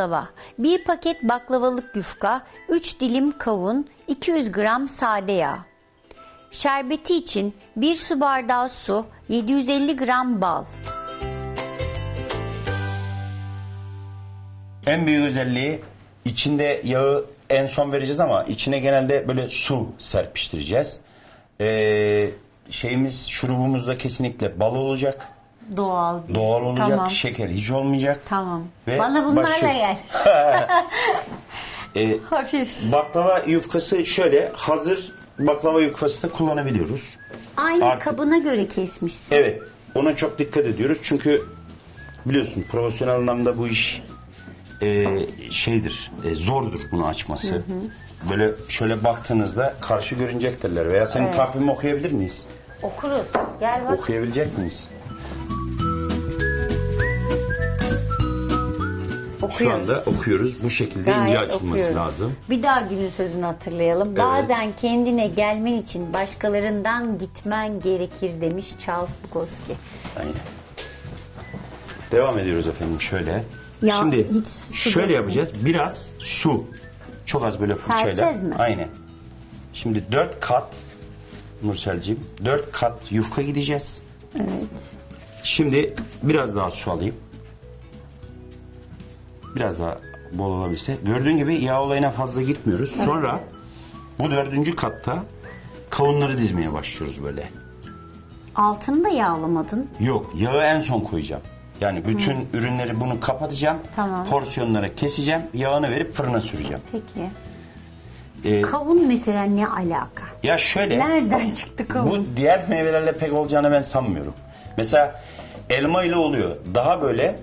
baklava, 1 paket baklavalık yufka, 3 dilim kavun, 200 gram sade yağ. Şerbeti için 1 su bardağı su, 750 gram bal. En büyük özelliği içinde yağı en son vereceğiz ama içine genelde böyle su serpiştireceğiz. Ee, şeyimiz şurubumuzda kesinlikle bal olacak. Doğal bir. Doğal olacak. Tamam. Şeker hiç olmayacak. Tamam. Ve Bana bunlarla gel. Ee, Hafif. baklava yufkası şöyle hazır baklava yufkası da kullanabiliyoruz. Aynı Artık- kabına göre kesmişsin. Evet. Ona çok dikkat ediyoruz. Çünkü biliyorsun profesyonel anlamda bu iş e, şeydir, e, zordur bunu açması. Böyle şöyle baktığınızda karşı görünecektirler. Veya senin takvimi okuyabilir miyiz? Okuruz. Gel bak. Okuyabilecek miyiz? Şu Okuyoruz. anda okuyoruz. Bu şekilde Gayet ince açılması okuyoruz. lazım. Bir daha günün sözünü hatırlayalım. Bazen kendine gelmen için başkalarından gitmen gerekir demiş Charles Bukowski. Aynen. Devam ediyoruz efendim şöyle. Ya, Şimdi hiç su şöyle dökmeyin. yapacağız. Biraz su. Çok az böyle fırçayla. Serpeceğiz mi? Aynen. Şimdi dört kat Nurselciğim dört kat yufka gideceğiz. Evet. Şimdi biraz daha su alayım. Biraz daha bol olabilse. Gördüğün gibi yağ olayına fazla gitmiyoruz. Sonra bu dördüncü katta kavunları dizmeye başlıyoruz böyle. Altını da yağlamadın. Yok yağı en son koyacağım. Yani bütün ürünleri bunu kapatacağım. Tamam. Porsiyonlara keseceğim. Yağını verip fırına süreceğim. Peki. Ee, Kavun mesela ne alaka? ya şöyle. Nereden çıktı kavun? Bu diğer meyvelerle pek olacağını ben sanmıyorum. Mesela elma ile oluyor. Daha böyle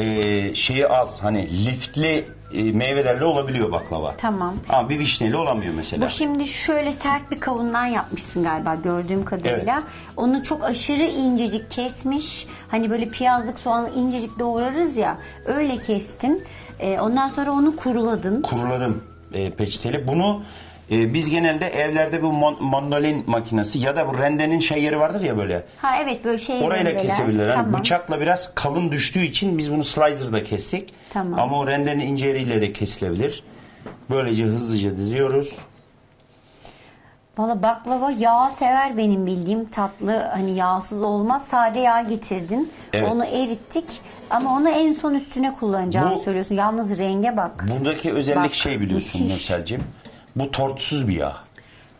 e, şeyi az hani liftli e, meyvelerle olabiliyor baklava. Tamam. Ama bir vişneyle olamıyor mesela. Bu şimdi şöyle sert bir kavundan yapmışsın galiba gördüğüm kadarıyla. Onu çok aşırı incecik kesmiş. Hani böyle piyazlık soğanı incecik doğrarız ya. Öyle kestin. Ee, ondan sonra onu kuruladın. Kuruladım e, peçeteli. Bunu e, biz genelde evlerde bu mon- mandolin makinesi ya da bu rendenin şey yeri vardır ya böyle. Ha evet böyle şey Orayla rendeler. kesebilirler. Yani Tamam. bıçakla biraz kalın düştüğü için biz bunu slicer'da kestik. Tamam. Ama o rendenin ince yeriyle de kesilebilir. Böylece hızlıca diziyoruz. Valla baklava yağ sever benim bildiğim tatlı hani yağsız olmaz. Sade yağ getirdin. Evet. Onu erittik ama onu en son üstüne kullanacağını Bu- söylüyorsun. Yalnız renge bak. Bundaki özellik Bak, şey biliyorsun. Nursel'cim. Bu tortusuz bir yağ.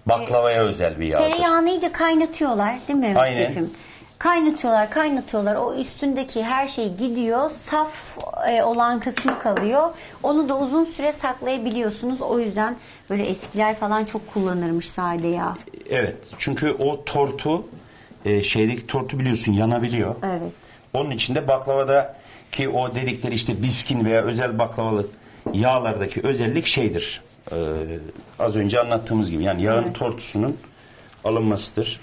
Baklavaya özel bir yağdır. Tereyağını iyice kaynatıyorlar değil mi Mehmet Aynen. Şefim? Kaynatıyorlar, kaynatıyorlar. O üstündeki her şey gidiyor. Saf e, olan kısmı kalıyor. Onu da uzun süre saklayabiliyorsunuz. O yüzden böyle eskiler falan çok kullanırmış sade yağ. Evet. Çünkü o tortu e, şeydeki tortu biliyorsun yanabiliyor. Evet. Onun içinde baklavada ki o dedikleri işte biskin veya özel baklavalı yağlardaki özellik şeydir. Ee, az önce anlattığımız gibi yani yağın tortusunun alınmasıdır.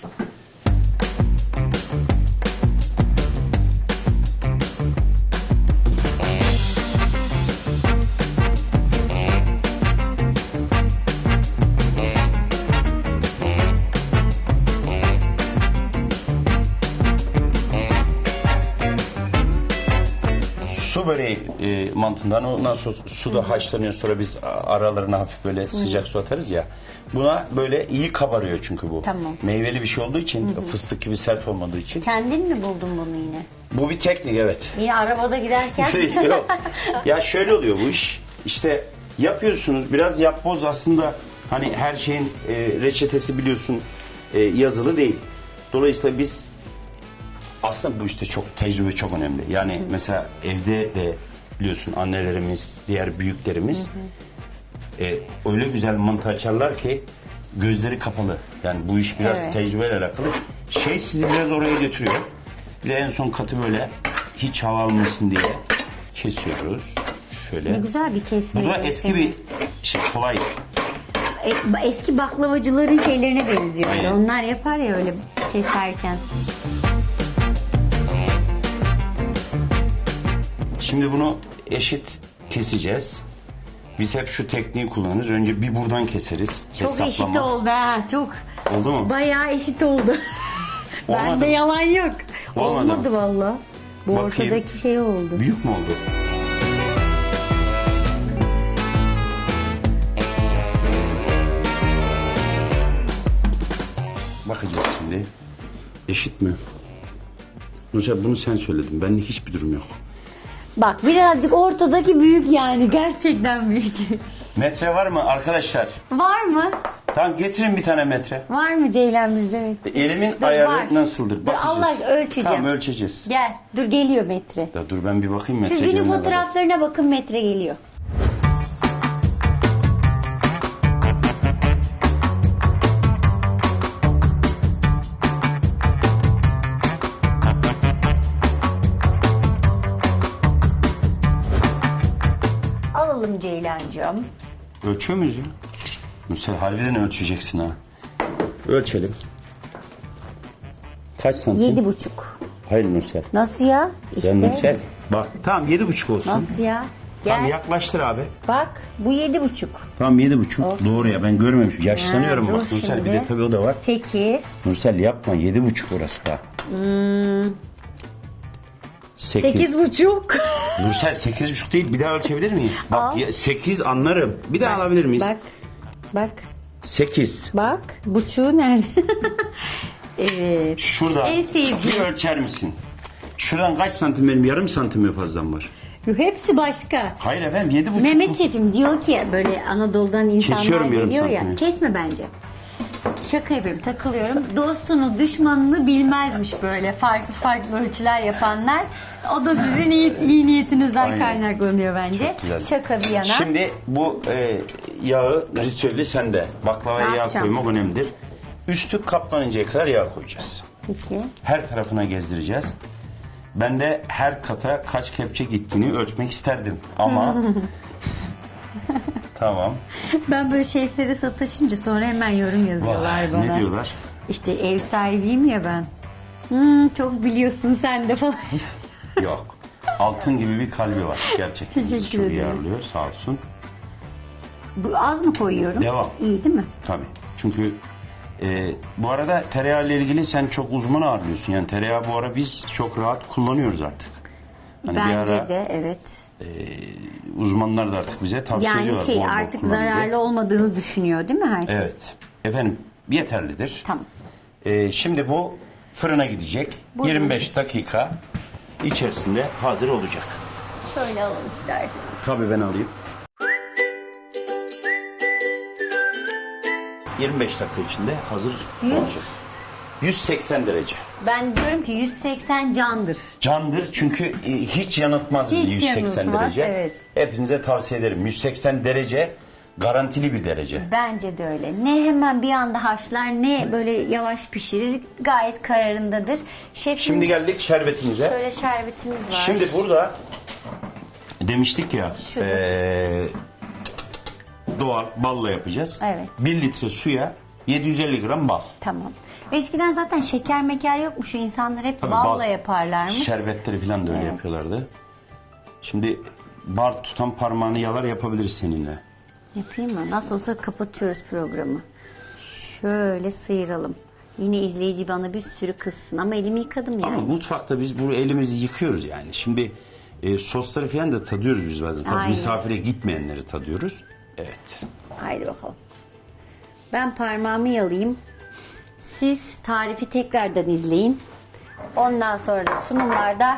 Su böreği e, mantığından ondan sonra su da haşlanıyor sonra biz aralarına hafif böyle sıcak su atarız ya. Buna böyle iyi kabarıyor çünkü bu. Tamam. Meyveli bir şey olduğu için fıstık gibi sert olmadığı için. Kendin mi buldun bunu yine? Bu bir teknik evet. Yine arabada giderken. Yok. Ya şöyle oluyor bu iş. İşte yapıyorsunuz biraz yapboz aslında hani her şeyin e, reçetesi biliyorsun e, yazılı değil. Dolayısıyla biz aslında bu işte çok tecrübe çok önemli. Yani mesela evde de biliyorsun annelerimiz, diğer büyüklerimiz e, öyle güzel mantı açarlar ki gözleri kapalı. Yani bu iş biraz Evet. tecrübeyle alakalı. Şey sizi biraz oraya götürüyor. Bir de en son katı böyle hiç hava almasın diye kesiyoruz. Şöyle. ne güzel bir kesme. Bu da eski bir şey kolay. E, eski baklavacıların şeylerine benziyor. Aynen. Onlar yapar ya öyle keserken. Şimdi bunu eşit keseceğiz. Biz hep şu tekniği kullanırız. Önce bir buradan keseriz. Çok Hesaplama. eşit oldu ha. Çok. Oldu mu? Bayağı eşit oldu. Olmadı Bende yalan yok. Olmadı. Olmadı valla. Bu Bakayım. ortadaki şey oldu. Büyük mü oldu? Bakacağız şimdi. Eşit mi? Nurcan bunu sen söyledin. Bende hiçbir durum yok. Bak birazcık ortadaki büyük yani gerçekten büyük. Metre var mı arkadaşlar? Var mı? Tamam getirin bir tane metre. Var mı Ceylan bizde? Elimin Dur, ayarı var. nasıldır? Dur, Bakacağız. Allah ölçeceğim. Tamam ölçeceğiz. Gel dur geliyor metre. Ya dur ben bir bakayım metre Siz günün fotoğraflarına bakın metre geliyor. Ceylancığım. Ölçüyor muyuz ya? Nursel harbiden ölçeceksin ha. Ölçelim. Kaç santim? Yedi buçuk. Hayır Nursel. Nasıl ya? İşte. Ya Nursel. Bak tamam yedi buçuk olsun. Nasıl ya? Gel. Tamam yaklaştır abi. Bak bu yedi buçuk. Tamam yedi buçuk. Doğru ya ben görmemişim. Yaşlanıyorum Ha, bak Nursel bir de tabii o da var. Sekiz. Nursel yapma yedi buçuk orası da. Hmm. Sekiz buçuk. Nursel sekiz buçuk değil bir daha ölçebilir miyiz? Bak Al. ya, sekiz anlarım. Bir daha alabilir miyiz? Bak. Bak. Sekiz. Bak. Buçuğu nerede? evet. Şurada En sevdiğim. bir ölçer misin? Şuradan kaç santim benim yarım santim mi fazlam var? Hepsi başka. Hayır efendim yedi buçuk. Mehmet Şef'im diyor ki böyle Anadolu'dan insanlar Kesiyorum yarım geliyor ya. santimi. Kesme bence. Şaka yapıyorum takılıyorum. Dostunu düşmanını bilmezmiş böyle farklı farklı ölçüler yapanlar. O da sizin iyi, iyi niyetinizden Aynen. kaynaklanıyor bence. Şaka bir yana. Şimdi bu e, yağı ritüeli sende. Baklavaya Ne yağ yapacağım? koymak önemlidir. Üstü kaplanıncaya kadar yağ koyacağız. Peki. Her tarafına gezdireceğiz. Ben de her kata kaç kepçe gittiğini ölçmek isterdim. Ama tamam. Ben böyle şeflere sataşınca sonra hemen yorum yazıyorlar Vay, bana. ne diyorlar? İşte ev sahibiyim ya ben. Hmm, çok biliyorsun sen de falan. Yok. Altın gibi bir kalbi var. Gerçekten bizi Teşekkür çok iyi ederim. ağırlıyor. Sağ olsun. Bu az mı koyuyorum? Devam. İyi değil mi? Tabii. Çünkü e, bu arada tereyağı ile ilgili sen çok uzman ağırlıyorsun. Yani tereyağı bu ara biz çok rahat kullanıyoruz artık. Hani bir Bence ara de evet. Uzmanlar da artık bize tavsiye Yani ediyorlar. şey bol bol artık kullan diye. zararlı olmadığını düşünüyor değil mi herkes? Evet. Efendim yeterlidir. Tamam. E, şimdi bu fırına gidecek. Buyurun. 25 dakika içerisinde hazır olacak. Şöyle alalım istersen. Tabii ben alayım. 25 dakika içinde hazır olacak. 180 derece. Ben diyorum ki 180 candır. Candır çünkü e, hiç yanıltmaz bizi Hiç 180 yanıltmaz, derece. evet. Hepinize tavsiye ederim. 180 derece garantili bir derece. Bence de öyle. Ne hemen bir anda haşlar ne böyle yavaş pişirir. Gayet kararındadır. Şefimiz Şimdi geldik şerbetimize. Şöyle şerbetimiz var. Şimdi burada demiştik ya Şudur. e, doğal balla yapacağız. Evet. 1 litre suya 750 gram bal. Tamam. Eskiden zaten şeker meker yokmuş. İnsanlar hep Tabii balla bal, yaparlarmış. Şerbetleri falan da öyle Evet. yapıyorlardı. Şimdi bar tutan parmağını yalar yapabiliriz seninle. Yapayım mı? Nasıl olsa kapatıyoruz programı. Şöyle sıyıralım. Yine izleyici bana bir sürü kızsın ama elimi yıkadım Ama yani. mutfakta biz bu elimizi yıkıyoruz yani. Şimdi e, sosları falan da tadıyoruz biz bazen. Tabii Aynen. misafire gitmeyenleri tadıyoruz. Evet. Haydi bakalım. Ben parmağımı yalayayım. Siz tarifi tekrardan izleyin. Ondan sonra da sunumlarda